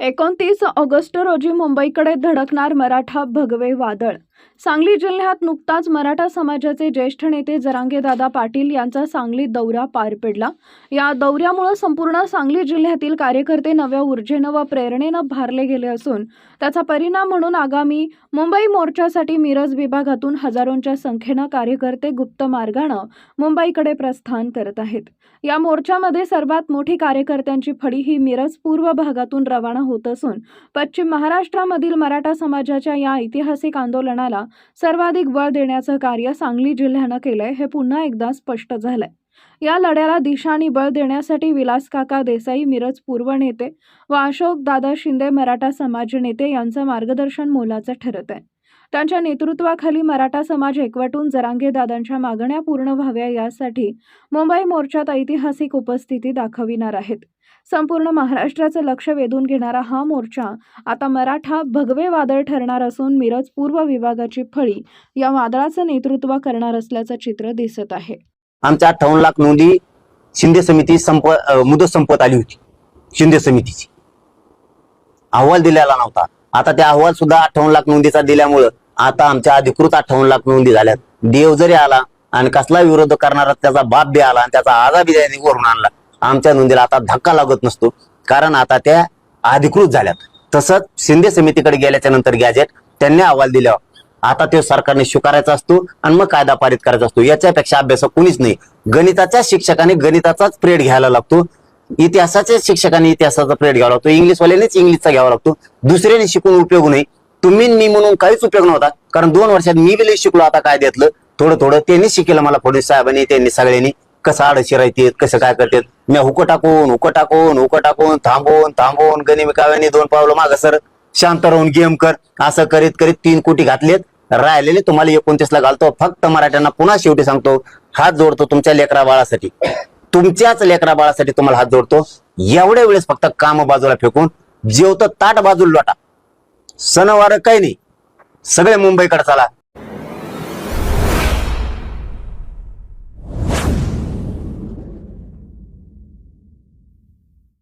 एकोणतीस ऑगस्ट रोजी मुंबईकडे धडकणार मराठा भगवे वादळ सांगली जिल्ह्यात नुकताच मराठा समाजाचे ज्येष्ठ नेते जरांगेदादा पाटील यांचा सांगली दौरा पार पडला. या दौऱ्यामुळे संपूर्ण सांगली जिल्ह्यातील कार्यकर्ते नव्या ऊर्जेनं व प्रेरणेनं भारले गेले असून त्याचा परिणाम म्हणून आगामी मुंबई मोर्चासाठी मिरज विभागातून हजारोंच्या संख्येनं कार्यकर्ते गुप्त मार्गानं मुंबईकडे प्रस्थान करत आहेत. या मोर्चामध्ये सर्वात मोठी कार्यकर्त्यांची फडी ही मिरज पूर्व भागातून रवाना होत असून पश्चिम महाराष्ट्रामधील मराठा समाजाच्या या ऐतिहासिक आंदोलनात आंदोलनाला सर्वाधिक बळ देण्याचं कार्य सांगली जिल्ह्यानं केलंय हे पुन्हा एकदा स्पष्ट झालंय. या लढ्याला दिशा आणि बळ देण्यासाठी विलास काका देसाई मिरज पूर्व नेते व अशोक दादा शिंदे मराठा समाज नेते यांचं मार्गदर्शन मोलाचं ठरत आहे त्यांच्या नेतृत्वाखाली मराठा समाज एकवटून जरांगे दादांच्या मागण्या पूर्ण व्हाव्या यासाठी मुंबई मोर्चात ऐतिहासिक उपस्थिती दाखविणार आहेत. संपूर्ण महाराष्ट्राचं लक्ष वेधून घेणारा हा मोर्चा आता मराठा भगवे वादळ ठरणार असून मिरज पूर्व विभागाची फळी या वादळाचं नेतृत्व करणार असल्याचं चित्र दिसत आहे. आमच्या अठ्ठावन्न लाख नोंदी शिंदे समिती संप मुदत संपत आली होती. शिंदे समितीची. अहवाल दिलेला नव्हता. आता त्या अहवाल सुद्धा अठ्ठावन्न लाख नोंदीचा दिल्यामुळं आता आमच्या अधिकृत अठ्ठावन्न लाख नोंदी झाल्यात. देव जरी आला आणि कसला विरोध करणारा त्याचा बाप बी आला आणि त्याचा आजा बी त्याने वरून आणला आमच्या नोंदीला आता धक्का लागत नसतो. कारण आता त्या अधिकृत झाल्यात. तसंच शिंदे समितीकडे गेल्याच्यानंतर गॅजेट त्यांनी अहवाल दिला. आता तो सरकारने स्वीकारायचा असतो आणि मग कायदा पारित करायचा असतो. याच्यापेक्षा अभ्यास कुणीच नाही. गणिताच्या शिक्षकाने गणिताचाच प्रेड घ्यायला लागतो. इतिहासाच्या शिक्षकांनी इतिहासाचा प्रेड घ्यावा लागतो. इंग्लिशवाल्यानेच इंग्लिशचा घ्यावा लागतो. दुसऱ्याने शिकून उपयोग नाही. तुम्ही मी म्हणून काहीच उपयोग नव्हता. कारण दोन वर्षात मी बिल शिकलो. आता काय देतलं? थोडं थोडं त्यांनी शिकेलं मला फडणवीस साहेबांनी त्यांनी सगळ्यांनी. कसं आडशी राहते कसं काय करतात? मी हुकं टाकून हुकं टाकून हुकं टाकून थांबवून थांबवून गनिमिकाव्याने दोन पावलं मागं सर. शांत राहून गेम कर. असं करीत करीत तीन कोटी घातलेत. राहिलेले तुम्हाला एकोणतीस ला घालतो. फक्त मराठ्यांना पुन्हा शेवटी सांगतो. हात जोडतो तुमच्या लेकरा बाळासाठी. तुमच्याच लेकरा बाळासाठी तुम्हाला हात जोडतो. एवढ्या वेळेस फक्त काम बाजूला फेकून जेवतं ताट बाजूला लोटा. सणवार काही नाही. सगळे मुंबईकडे चला.